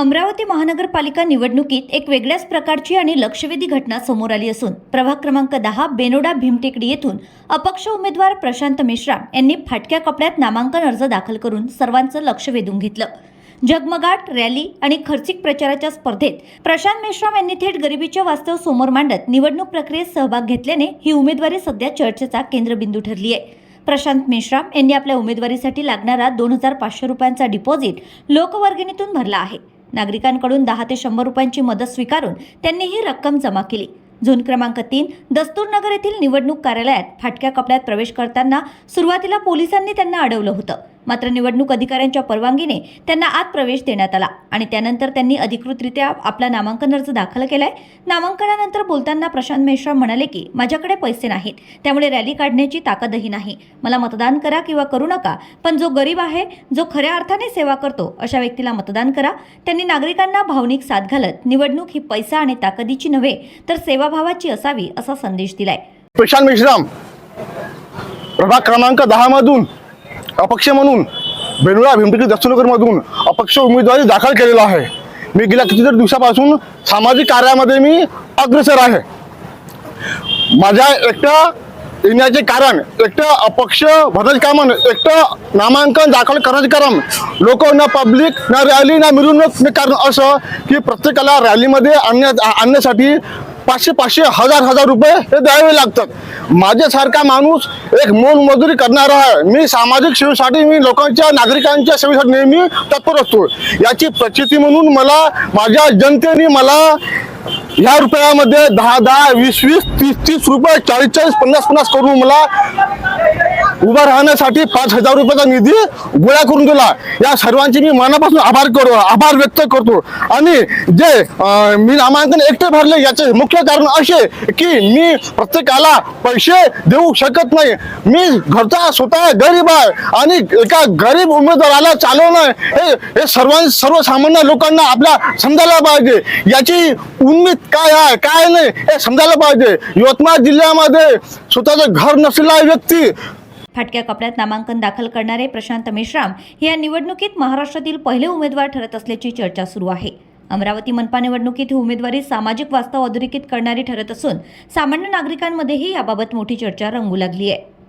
अमरावती महानगरपालिका निवडणुकीत एक वेगळ्याच प्रकारची आणि लक्षवेधी घटना समोर आली असून प्रभाग क्रमांक दहा बेनोडा भीमटेकडी येथून अपक्ष उमेदवार प्रशांत मेश्राम यांनी फाटक्या कपड्यात नामांकन अर्ज दाखल करून सर्वांचं लक्ष वेधून घेतलं. जगमगाट रॅली आणि खर्चिक प्रचाराच्या स्पर्धेत प्रशांत मेश्राम यांनी थेट गरिबीचे वास्तव समोर मांडत निवडणूक प्रक्रियेत सहभाग घेतल्याने ही उमेदवारी सध्या चर्चेचा केंद्रबिंदू ठरली आहे प्रशांत मेश्राम यांनी आपल्या उमेदवारीसाठी लागणारा दोन हजार पाचशे रुपयांचा डिपॉझिट लोकवर्गणीतून भरला आहे. नागरिकांकडून दहा ते शंभर रुपयांची मदत स्वीकारून त्यांनी ही रक्कम जमा केली. झोन क्रमांक तीन दस्तूरनगर येथील निवडणूक कार्यालयात फाटक्या कपड्यात प्रवेश करताना सुरुवातीला पोलिसांनी त्यांना अडवलं होतं. मात्र निवडणूक अधिकाऱ्यांच्या परवानगीने त्यांना आत प्रवेश देण्यात आला आणि त्यानंतर त्यांनी अधिकृतरित्या आपला नामांकन अर्ज दाखल केलाय. नामांकनानंतर बोलताना प्रशांत मेश्राम म्हणाले की माझ्याकडे पैसे नाहीत. त्यामुळे रॅली काढण्याची ताकदही नाही. मला मतदान करा किंवा करू नका पण जो गरीब आहे जो खऱ्या अर्थाने सेवा करतो अशा व्यक्तीला मतदान करा. त्यांनी नागरिकांना भावनिक साथ घालत निवडणूक ही पैसा आणि ताकदीची नव्हे तर सेवाभावाची असावी असा संदेश दिलाय. प्रशांत मेश्राम प्रभाग क्रमांक दहा मधून अपक्ष म्हणून बेनुळा भीमटेकडी दक्षिणकरमधून अपक्ष उमेदवारी दाखल केलेला आहे. मी गेल्या कितीतरी दिवसापासून सामाजिक कार्यामध्ये मी अग्रसर आहे. माझ्या एकट्या येण्याचे कारण एकटं अपक्ष भरण्याचे काम एकटं नामांकन दाखल करण्याचे कारण लोक ना पब्लिक ना रॅली ना मिरवणूक कारण असं की प्रत्येकाला रॅलीमध्ये आणण्या आणण्यासाठी पाचशे पाचशे हजार हजार रुपये हे द्यावे लागतात. माझ्यासारखा माणूस एक मोलमजुरी करणारा आहे. मी सामाजिक सेवेसाठी मी लोकांच्या नागरिकांच्या सेवेसाठी नेहमी तत्पर असतो. याची प्रचिती म्हणून मला माझ्या जनतेने मला या रुपयामध्ये दहा दहा वीस वीस तीस तीस रुपये चाळीस चाळीस पन्नास पन्नास करून मला उभा राहण्यासाठी पाच हजार रुपयाचा निधी गोळा करून दिला. या सर्वांचे मी मनापासून आभार करू आभार व्यक्त करतो. आणि जे मी नामांकन एकटे भरले याचे मुख्य कारण असे की मी प्रत्येकाला पैसे देऊ शकत नाही. मी घरचा स्वतः गरीब आहे आणि एका गरीब उमेदवाराला चालवणं हे हे सर्वां सर्वसामान्य लोकांना आपल्या समजायला पाहिजे. याची उन्मित काय आहे काय नाही हे समजायला पाहिजे. यवतमाळ जिल्ह्यामध्ये स्वतःचं घर नसलेला व्यक्ती फाटक्या कपड्यात नामांकन दाखल करणारे प्रशांत मेश्राम हे या निवडणुकीत महाराष्ट्रातील पहिले उमेदवार ठरत असल्याची चर्चा सुरू आहे. अमरावती मनपा निवडणुकीत ही उमेदवारी सामाजिक वास्तव अधोरेखित करणारी ठरत असून सामान्य नागरिकांमध्येही याबाबत मोठी चर्चा रंगू लागली आहे.